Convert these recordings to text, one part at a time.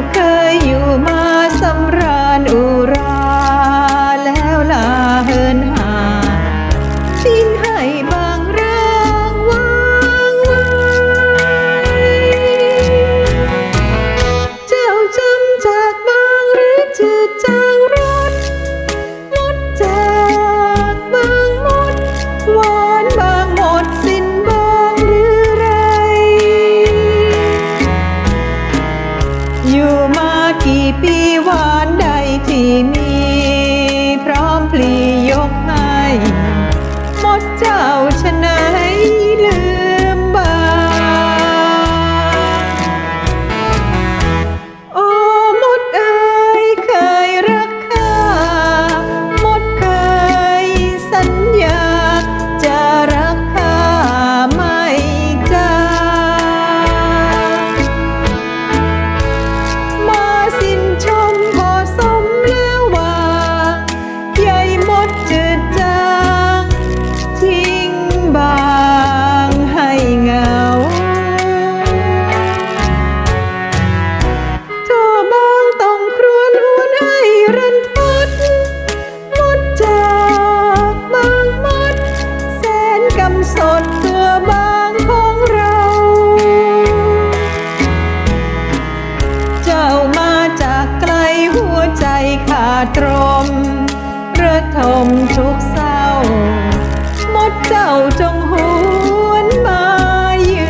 Okay. เจ้าจงหวนมาเยื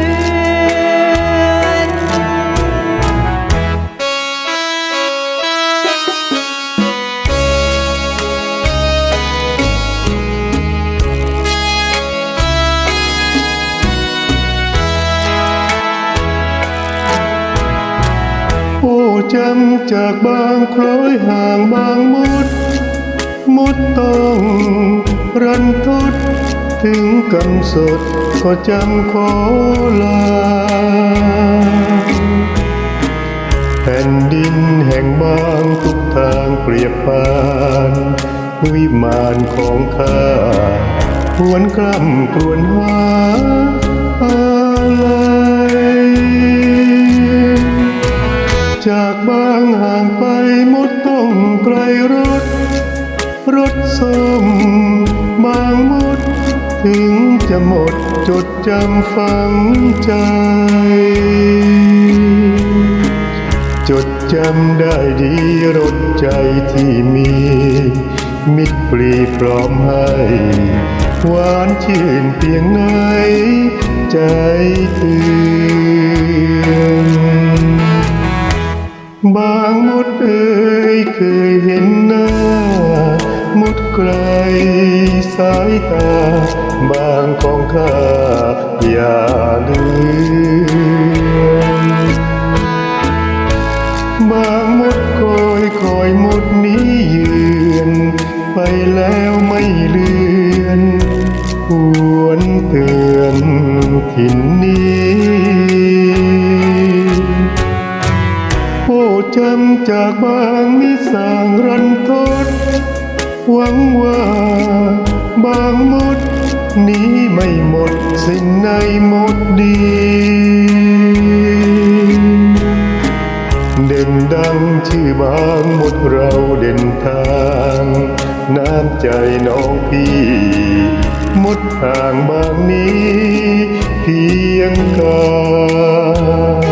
อนโอ้จำจากบางคล้อยห่างบางมุดมุดต้องรันทด ถึงกำสดก็จำขอลา แผ่นดินแห่งบางทุกทางเปรียบปานวิมานของข้าหวนกล้ำกรวนหาอะไรจากบางห่างไปมดต้องไกลรถ รถส้มบางมด ถึงจะหมดจดจำฝังใจ จดจำได้ดีรถใจที่มี มิตรปรีพร้อมให้ หวานชื่นเพียงไหน ใจเตือนบางมดเอ่ยเคยเห็นหน้า มดกลสายตา บางของข้าอย่าลืมบางมดคอยคอยมดนี้เยือนไปแล้วไม่เลือนหวนเตือนถิ่นนี้โอ้จำจากบางมิสร้างรันทดหวังว่าางมด นี้ไม่หมดสิ่งในหมดดี เด่นดังชื่อบางมดเราเด่นทาง น้ำใจน้องพี่ มดทางบางนี้ เพียงกาย